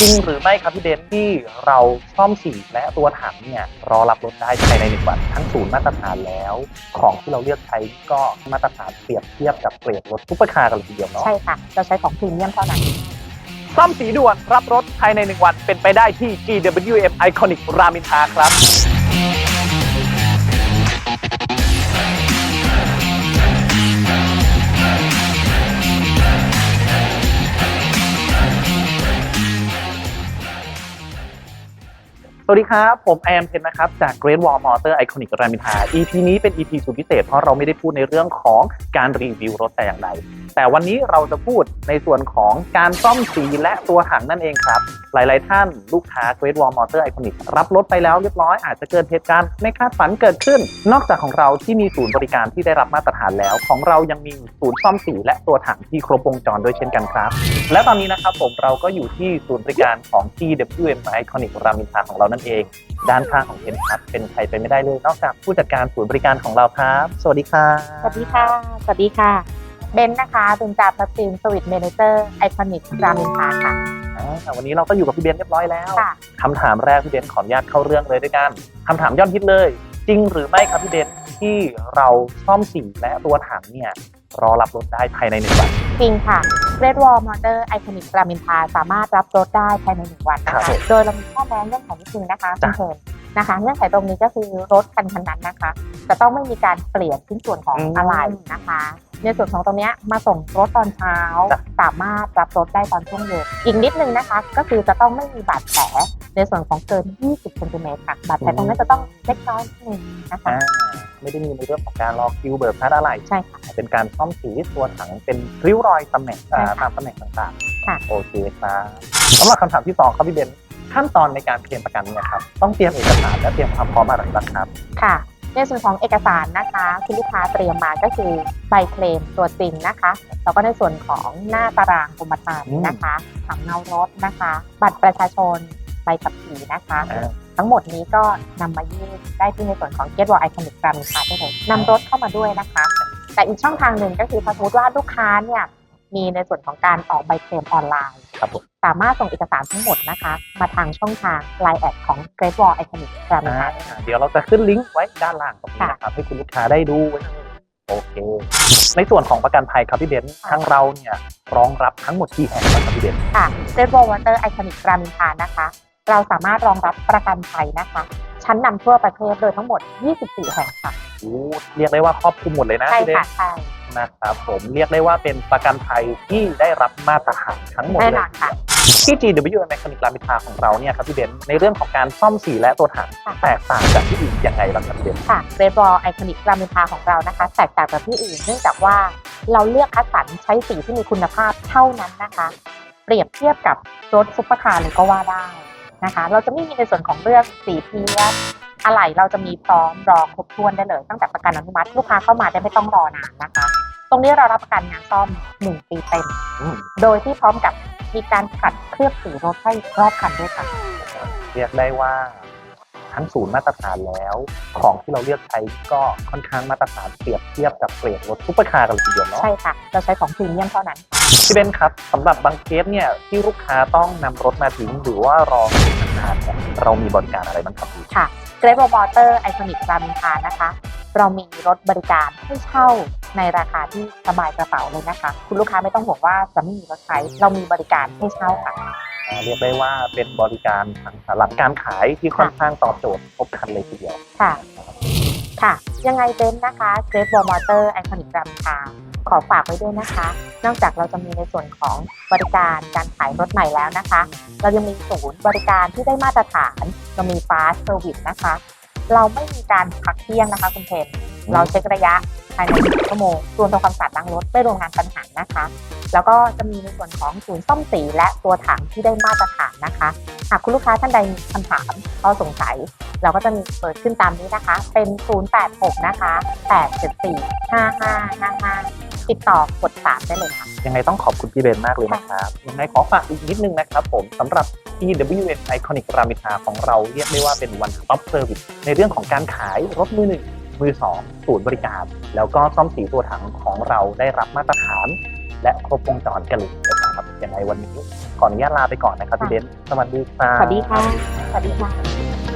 จริงหรือไม่ครับพี่เบนซ์ที่เราซ่อมสีและตัวถังเนี่ยรอรับรถได้ภายในหนึ่งวันทั้งศูนย์มาตรฐานแล้ว ของที่เราเลือกใช้ก็มาตรฐานเปรียบเทียบกับเกรดรถซุปเปอร์คาร์กันเลยทีเดียวเนาะใช่ค่ะ เราใช้ของพรีเมียมเท่านั้น ซ่อมสีด่วนรับรถภายในหนึ่งวันเป็นไปได้ที่ GWM Iconic รามอินทราครับ สวัสดีครับ ผมแอมเพนนะครับ จาก Great Wall Motor Iconic รามอินทรา EP นี้เป็น EP สุดพิเศษ เพราะเราไม่ได้พูดในเรื่องของการรีวิวรถแต่อย่างใดแต่วันนี้เราจะพูดในส่วนของการซ่อมสีและตัวถังนั่นเองครับ หลาย ๆ ท่านลูกค้า Great Wall Motor Iconic รับรถไปแล้วเรียบร้อยอาจจะเกิดเหตุการณ์ไม่คาดฝันเกิดขึ้น นอกจากของเราที่มีศูนย์บริการที่ได้รับมาตรฐานแล้ว ของเรายังมีศูนย์ซ่อมสีและตัวถังที่ครบวงจรด้วยเช่นกันครับ และตอนนี้นะครับผมเราก็อยู่ที่ศูนย์บริการของ TWM Iconic รามอินทราของเรานั่นเอง ด้านข้างของเทนครับเป็นใครไปไม่ได้เลย นอกจากผู้จัดการศูนย์บริการของเราครับ สวัสดีครับสวัสดีค่ะ สวัสดีค่ะ เบนนะคะเป็นจ่าพัตินสวิตเมเนเจอร์ไอคอนิกรามินทาค่ะ อ่าวันนี้เราก็อยู่กับพี่เบนซ์เรียบร้อยแล้วค่ะ คำถามแรกพี่เบนซ์ขออนุญาตเข้าเรื่องเลยด้วยกันคำถามยอดฮิตเลย จริงหรือไม่ครับพี่เบนซ์ที่เราซ่อมสีและตัวถังเนี่ยรอรับรถได้ภายในหนึ่งวันจริงค่ะ Red Wall Motor Iconic รามินทาสามารถรับรถได้ภายในหนึ่งวันนะครัคะบผมโดยเรามีข้อแม้เงื่อนไขนิดนึงนะคะคุจ้ะ ณเชิญ นะคะเงื่อนไขตรงนี้ก็คือรถคันนั้นๆนะคะ จะต้องไม่มีการเปลี่ยนชิ้นส่วนของอืมอะไหล่นะคะ ในส่วนของตรงเนี้ยมาส่งรถตอนเช้าจ้ะสามารถรับรถได้ตอนช่วงเย็นอีกนิดนึงนะคะ ก็คือจะต้องไม่มีบาดแผลในส่วนของเกิน 20เซนติเมตรค่ะบาดแผลตรงนี้จะต้องเล็กน้อยนิดนึงนะคะอ่าไม่ได้มีในเรื่องของการรอคิวเบิร์พัดอะไรใช่ค่ะเป็นการซ่อมสีตัวถังเป็นริ้วรอยตำแหน่งอ่าใช่ค่ะตามตำแหน่งต่างๆค่ะโอเคครับสำหรับคำถามที่สองครับพี่เบนซ์ ขั้นตอนในการเคลมประกันเนี่ยครับต้องเตรียมเอกสารและเตรียมความพร้อมอะไรบ้างครับ ค่ะ ในส่วนของเอกสารนะคะคุณลูกค้าเตรียมมาก็คือใบเคลมตัวจริงนะคะแล้วก็ในส่วนของหน้าตารางกรมธรรม์นะคะสำเนารถนะคะ บัตรประชาชนใบขับขี่นะคะอ่าทั้งหมดนี้ก็นำมายื่นได้ที่ในส่วนของ Get Wall Iconic กรามินทาได้เลยนำรถเข้ามาด้วยนะคะ แต่อีกช่องทางหนึ่งก็คือถ้าสมมติว่าลูกค้าเนี่ยมีในส่วนของการออกใบเคลมออนไลน์ครับผม สามารถส่งเอกสารทั้งหมดนะคะ มาทางช่องทาง Line แอดของ Great Wall Iconic กรามินอ่าทาเดี๋ยวเราจะขึ้นลิงก์ไว้ด้านล่างตรงนี้นะครับให้คุณลูกค้าได้ดูไว้โอเค ในส่วนของประกันภัยครับพี่เบนซ์ทางเราเนี่ยรองรับทั้งหมดกี่แห่งครับพี่เบนซ์ค่ะ Great Wall Water Iconic กรามินทานะคะ เราสามารถรองรับประกันภัยนะคะ ชั้นนำทั่วประเทศโดยทั้งหมด 24 แห่งค่ะโอ้เรียกได้ว่าครอบคลุมหมดเลยนะใช่พี่เบนค่ะซ์ใช่ นะครับผมเรียกได้ว่าเป็นประกันภัยที่ได้รับมาตรฐานทั้งหมดแน่เลนอย นค่ะ ที่ GW Mechanic รามอินทราของเราเนี่ยครับพี่เบนซ์ในเรื่องของการซ่อมสีและตัวถังค่ะ แตกต่างจากที่อื่นยังไงบ้างครับพี่เบนซ์ ค่ะ Great Wall Iconic กรามินทาของเรานะคะ แตกต่างจากที่อื่นเนื่องจากว่าเราเลือกคัดสรรใช้สีที่มีคุณภาพเท่านั้นนะคะ เปรียบเทียบกับรถซุปเปอร์คาร์เลยก็ว่าได้นะคะ เราจะไม่มีในส่วนของเรื่องสีเพี้ยน อะไหล่เราจะมีพร้อมรอครบถ้วนได้เลย ตั้งแต่ประกันอนุมัติลูกค้าเข้ามาได้ไม่ต้องรอนานนะคะ ตรงนี้เรารับประกันงานซ่อม 1 ปีเต็ม อืมโดยที่พร้อมกับมีการขัดเคลือบสีรถให้รอบคันด้วยค่ะ เรียกได้ว่าทั้งศูนย์มาตรฐานแล้ว ของที่เราเลือกใช้ก็ค่อนข้างมาตรฐานเปรียบเทียบกับเกรดรถซุปเปอร์คาร์กันเลยทีเดียวเนาะ ใช่ค่ะ เราใช้ของพรีเมียมเท่านั้นค่ะพี่เบนซ์ครับสำหรับบางเคสเนี่ยที่ลูกค้าต้องนำรถมาทิ้งหรือว่ารอนานๆเนี่ยเรามีบริการอะไรบ้างครับพี่ค่ะ Great Wall Motor Iconic รามินทานะคะ เรามีรถบริการให้เช่าในราคาที่สบายกระเป๋าเลยนะคะ คุณลูกค้าไม่ต้องห่วงว่าจะไม่มีรถใช้ เรามีบริการให้เช่าค่ะอ่าเรียกได้ว่าเป็นบริการทางหลังการขายที่ค่อนข้างตอบโจทย์ครบครันเลยทีเดียว ค่ะ ค่ะ ยังไงเต้นนะคะ Great Wall Motor Iconic รามินทา ขอฝากไว้ด้วยนะคะ นอกจากเราจะมีในส่วนของบริการการขายรถใหม่แล้วนะคะ เรายังมีศูนย์บริการที่ได้มาตรฐานเรามี fast service นะคะ เราไม่มีการพักเที่ยงนะคะคุณเพนอืมเราเช็คระยะภายในหนึ่งชั่วโมงรวมทำความสะอาดล้างรถไม่รวมงานปัญหานะคะ แล้วก็จะมีในส่วนของศูนย์ซ่อมสีและตัวถังที่ได้มาตรฐานนะคะ หากคุณลูกค้าท่านใดมีคำถามข้อสงสัย เราก็จะมีเปิดขึ้นตามนี้นะคะ เป็น 086 นะคะ 874 5555 ติดต่อกด3ได้เลยค่ะ ยังไงต้องขอบคุณพี่เบนมากเลยนะครับยังไงขอฝากอีกนิดนึงนะครับผมสำหรับ EWS Iconic รามิทาของเราเรียกได้ว่าเป็น one stop service ในเรื่องของการขายรถมือหนึ่งมือสองศูนย์บริการ แล้วก็ซ่อมสีตัวถังของเราได้รับมาตรฐาน และครบวงจรกันเลยนะครับครับยังไงวันนี้ขออนุญาตลาไปก่อนนะครับพี่เบนซ์สวัสดีครับสวัสดีค่ะสวัสดีค่ะ